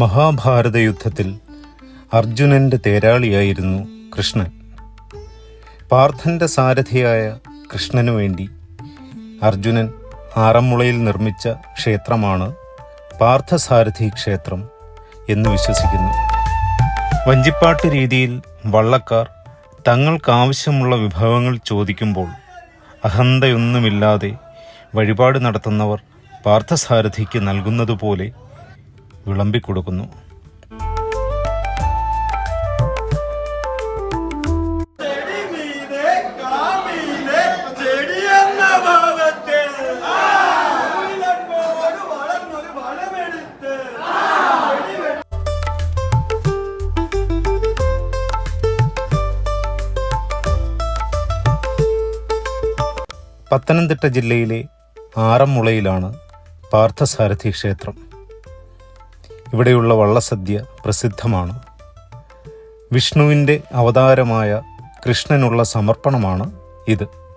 മഹാഭാരത യുദ്ധത്തിൽ അർജുനന്റെ തേരാളിയായിരുന്നു കൃഷ്ണൻ. പാർത്ഥന്റെ സാരഥിയായ കൃഷ്ണനു വേണ്ടി അർജുനൻ ആറന്മുളയിൽ നിർമ്മിച്ച ക്ഷേത്രമാണ് പാർത്ഥസാരഥി ക്ഷേത്രം എന്ന് വിശ്വസിക്കുന്നു. വഞ്ചിപ്പാട്ട് രീതിയിൽ വള്ളക്കാർ തങ്ങൾക്കാവശ്യമുള്ള വിഭവങ്ങൾ ചോദിക്കുമ്പോൾ അഹന്തയൊന്നുമില്ലാതെ വഴിപാട് നടത്തുന്നവർ പാർത്ഥസാരഥിക്ക് നൽകുന്നതുപോലെ വിളമ്പിക്കൊടുക്കുന്നു. പത്തനംതിട്ട ജില്ലയിലെ ആറന്മുളയിലാണ് പാർത്ഥസാരഥി ക്ഷേത്രം. ഇവിടെയുള്ള വള്ളസദ്യ പ്രസിദ്ധമാണ്. വിഷ്ണുവിന്റെ അവതാരമായ കൃഷ്ണനുള്ള സമർപ്പണമാണ് ഇത്.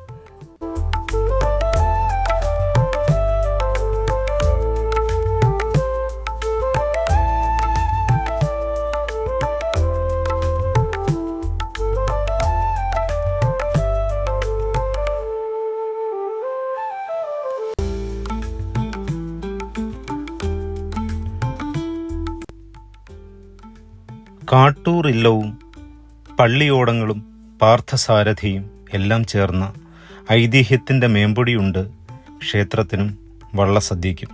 കാട്ടൂർ ഇല്ലവും പള്ളിയോടങ്ങളും പാർത്ഥസാരഥിയും എല്ലാം ചേർന്ന ഐതിഹ്യത്തിന്റെ മേമ്പൊടിയുണ്ട് ക്ഷേത്രത്തിനും വള്ളസദ്യയ്ക്കും.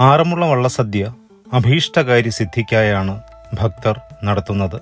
ആറന്മുള വള്ളസദ്യ അഭീഷ്ടകാരി സിദ്ധിക്കായാണ് ഭക്തർ നടത്തുന്നത്.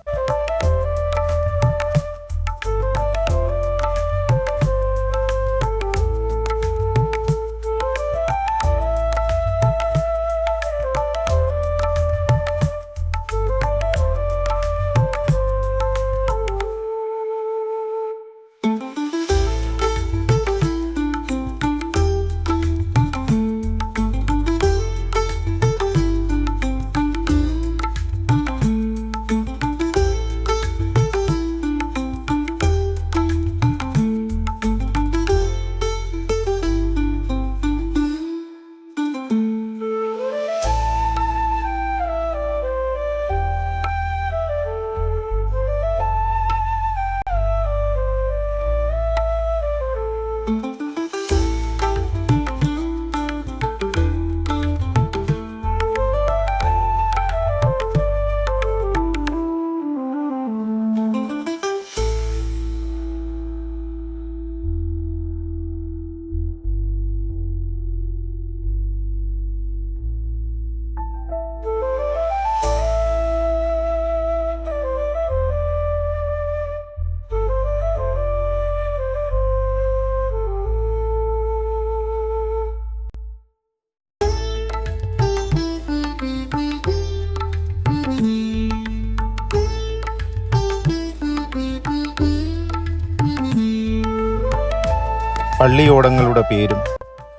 പള്ളിയോടങ്ങളുടെ പേരും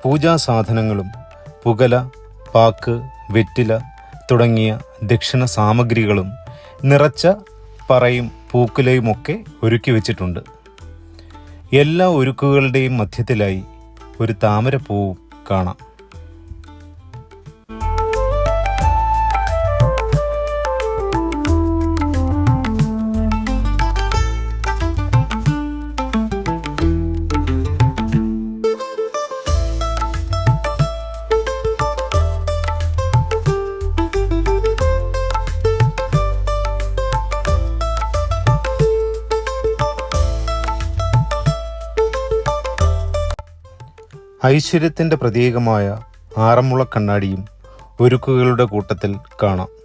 പൂജാ സാധനങ്ങളും പുകല പാക്ക് വെറ്റില തുടങ്ങിയ ദക്ഷിണ സാമഗ്രികളും നിറച്ച പറയും പൂക്കുലയുമൊക്കെ ഒരുക്കി വെച്ചിട്ടുണ്ട്. എല്ലാ ഒരുക്കുകളുടെയും മധ്യത്തിലായി ഒരു താമരപ്പൂവും കാണാം. ഐശ്വര്യത്തിന്റെ പ്രതീകമായ ആറന്മുള കണ്ണാടിയും ഒരുക്കുകളുടെ കൂട്ടത്തിൽ കാണാം.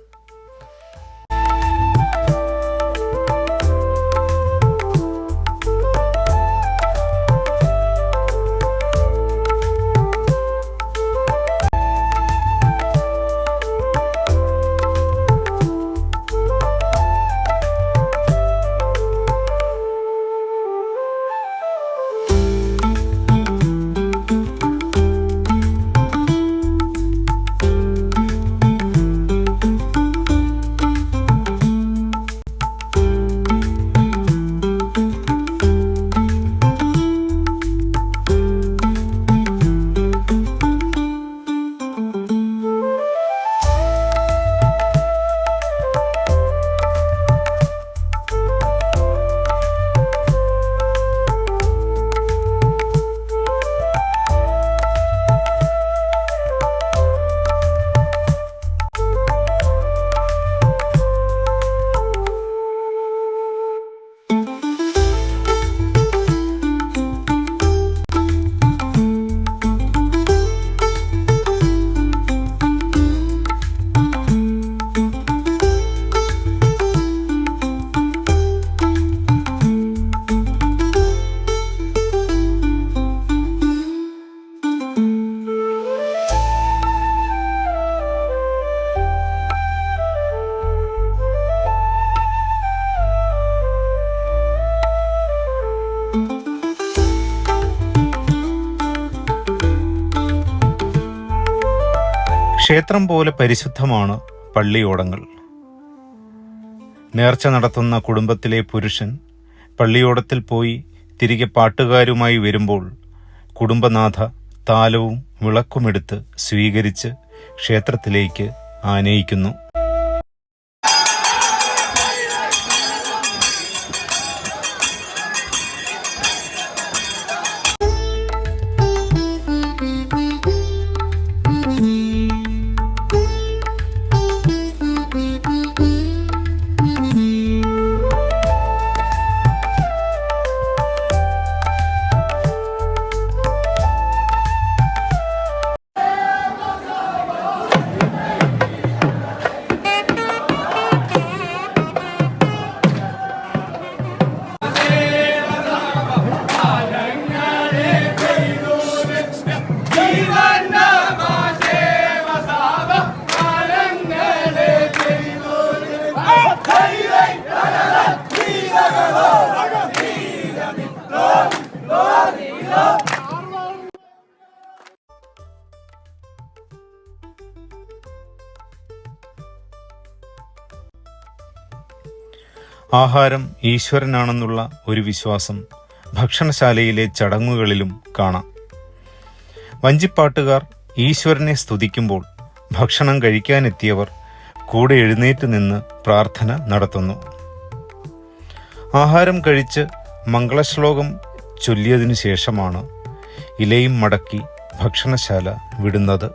ക്ഷേത്രം പോലെ പരിശുദ്ധമാണ് പള്ളിയോടങ്ങൾ. നേർച്ച നടത്തുന്ന കുടുംബത്തിലെ പുരുഷൻ പള്ളിയോടത്തിൽ പോയി തിരികെ പാട്ടുകാരുമായി വരുമ്പോൾ കുടുംബനാഥ താലവും വിളക്കുമെടുത്ത് സ്വീകരിച്ച് ക്ഷേത്രത്തിലേക്ക് ആനയിക്കുന്നു. ആഹാരം ഈശ്വരനാണെന്നുള്ള ഒരു വിശ്വാസം ഭക്ഷണശാലയിലെ ചടങ്ങുകളിലും കാണാം. വഞ്ചിപ്പാട്ടുകാർ ഈശ്വരനെ സ്തുതിക്കുമ്പോൾ ഭക്ഷണം കഴിക്കാനെത്തിയവർ കൂടെ എഴുന്നേറ്റ് നിന്ന് പ്രാർത്ഥന നടത്തുന്നു. ആഹാരം കഴിച്ച് മംഗളശ്ലോകം ചൊല്ലിയതിനു ശേഷമാണ് ഇലയും മടക്കി ഭക്ഷണശാല വിടുന്നത്.